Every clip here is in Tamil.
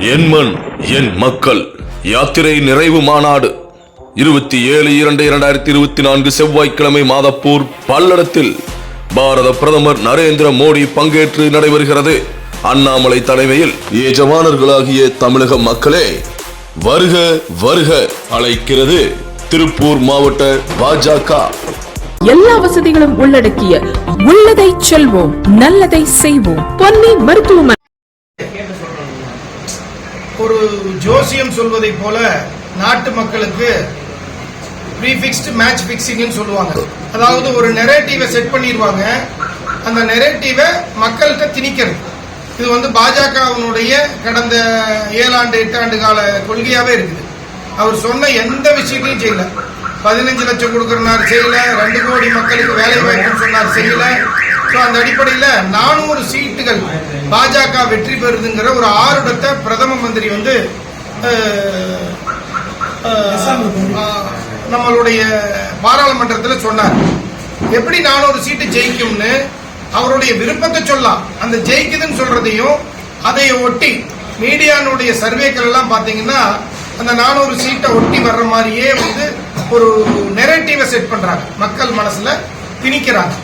என் மண் என் மக்கள். யாத்திரை நிறைவு மாநாடு. இருபத்தி ஏழு இரண்டு இரண்டாயிரத்தி இருபத்தி நான்கு செவ்வாய்க்கிழமை மாதப்பூர் பல்லடத்தில் பாரத பிரதமர் நரேந்திர மோடி பங்கேற்று நடைபெறுகிறது. அண்ணாமலை தலைமையில் எஜமானர்களாகிய தமிழக மக்களே வருக வருக அழைக்கிறது திருப்பூர் மாவட்ட பாஜக. எல்லா வசதிகளும் உள்ளடக்கிய உள்ளதை செல்வோம் நல்லதை செய்வோம். பொன்னி மருத்துவமனை ஒரு ஜோசியம் சொல்வதைப் போல நாட்டு மக்களுக்கு ப்ரீஃபிக்ஸ்டு மேட்ச் ஃபிக்ஸிங்னு சொல்லுவாங்க. அதாவது ஒரு நெரேட்டிவை செட் பண்ணிடுவாங்க அந்த நெரேட்டிவை மக்கள்கிட்ட திணிக்கிறது. இது வந்து பாஜகவினுடைய கடந்த ஏழாண்டு எட்டாண்டு கால கொள்கையாவே இருக்குது. அவர் சொன்ன எந்த விஷயத்தையும் செய்யல. பதினஞ்சு லட்சம் கொடுக்குறனார் செய்யல. ரெண்டு கோடி மக்களுக்கு வேலை வாய்ப்புன்னு சொன்னார் செய்யல. ஸோ அந்த அடிப்படையில் நானூறு சீட்டுகள் பாஜக வெற்றி பெறுதுங்கிற ஒரு ஆருடத்தை பிரதம மந்திரி வந்து நம்மளுடைய பாராளுமன்றத்தில் சொன்னார். எப்படி நானூறு சீட்டு ஜெயிக்கும்னு அவருடைய விருப்பத்தை சொல்லலாம். அந்த ஜெயிக்குதுன்னு சொல்றதையும் அதை ஒட்டி மீடியானுடைய சர்வேக்கள் எல்லாம் பார்த்தீங்கன்னா அந்த நானூறு சீட்டை ஒட்டி வர்ற மாதிரியே வந்து ஒரு நெரேட்டிவை செட் பண்றாங்க. மக்கள் மனசுல திணிக்கிறாங்க.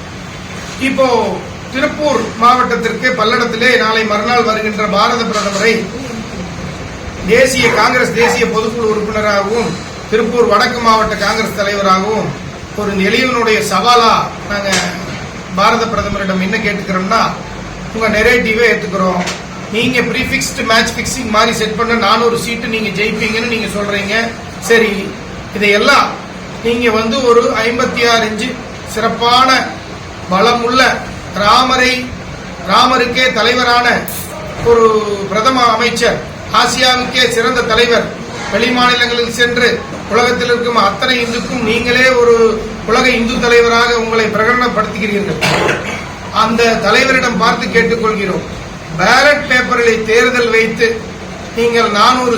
இப்போ திருப்பூர் மாவட்டத்திற்கு பல்லடத்திலே நாளை மறுநாள் வருகின்ற பாரத பிரதமரை தேசிய காங்கிரஸ் தேசிய பொதுக்குழு உறுப்பினராகவும் திருப்பூர் வடக்கு மாவட்ட காங்கிரஸ் தலைவராகவும் ஒரு எளியவனுடைய சவாலா நாங்க பாரத பிரதமரிடம் என்ன கேட்டுக்கிறோம்னா உங்க நெரேட்டிவே ஏத்துக்கிறோம். நீங்க ப்ரீஃபிக்ஸ்டு மேட்ச் பிக்சிங் மாதிரி செட் பண்ண நானூறு சீட்டு நீங்க ஜெயிப்பீங்கன்னு நீங்க சொல்றீங்க. சரி இதையெல்லாம் நீங்க வந்து ஒரு ஐம்பத்தி ஆறு இன்ச்சு சிறப்பான பலமுள்ள ராமரை ராமருக்கே தலைவரான ஒரு பிரதம அமைச்சர் ஆசியாவுக்கே சிறந்த தலைவர் வெளிமாநிலங்களுக்கு சென்று உலகத்தில் இருக்கும் அத்தனை இந்துக்கும் நீங்களே ஒரு உலக இந்து தலைவராக உங்களை பிரகடனப்படுத்துகிறீர்கள். அந்த தலைவரிடம் பார்த்து கேட்டுக்கொள்கிறோம். பேலட் பேப்பர்களை தேர்தல் வைத்து நீங்கள் நானூறு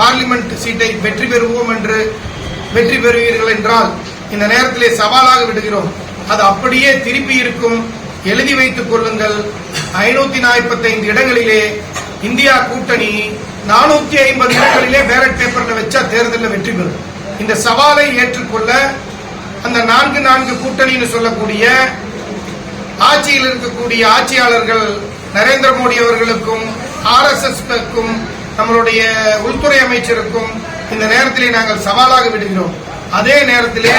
பார்லிமெண்ட் சீட்டை வெற்றி பெறுவோம் என்று வெற்றி பெறுவீர்கள் என்றால் இந்த நேரத்திலே சவாலாக விடுகிறோம். அது அப்படியே திருப்பி இருக்கும். எழுதி வைத்துக் கொள்ளுங்கள். ஐநூத்தி நாற்பத்தைந்து இடங்களிலே இந்தியா கூட்டணி நானூத்தி ஐம்பது இடங்களிலே பேலட் பேப்பர்ல வச்சா தேர்தலில் வெற்றி பெறும். இந்த சவாலை ஏற்றுக்கொள்ள அந்த நான்கு நான்கு கூட்டணின்னு சொல்லக்கூடிய ஆட்சியில் இருக்கக்கூடிய ஆட்சியாளர்கள் நரேந்திர மோடி அவர்களுக்கும் ஆர்எஸ்எஸ்க்கும் நம்மளுடைய உள்துறை அமைச்சருக்கும் இந்த நேரத்திலே நாங்கள் சவாலாக விடுகிறோம். அதே நேரத்திலே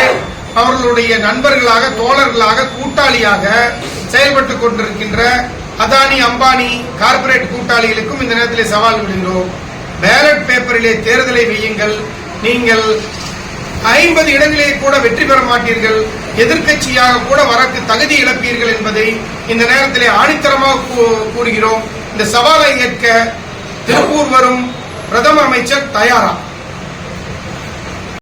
அவர்களுடைய நண்பர்களாக தோழர்களாக கூட்டாளியாக செயல்பட்டுக் கொண்டிருக்கின்ற அதானி அம்பானி கார்ப்பரேட் கூட்டாளிகளுக்கும் இந்த நேரத்தில் சவால் விடுகிறோம். பேலட் பேப்பரிலே தேர்தலை வையுங்கள் நீங்கள் ஐம்பது இடங்களிலே கூட வெற்றி பெற மாட்டீர்கள். எதிர்க்கட்சியாக கூட வரக்கு தகுதி இழப்பீர்கள் என்பதை இந்த நேரத்திலே ஆணித்தரமாக கூ- கூறுகிறோம். இந்த சவாலை ஏற்க திருப்பூர் வரும் பிரதம அமைச்சர் தயாரா.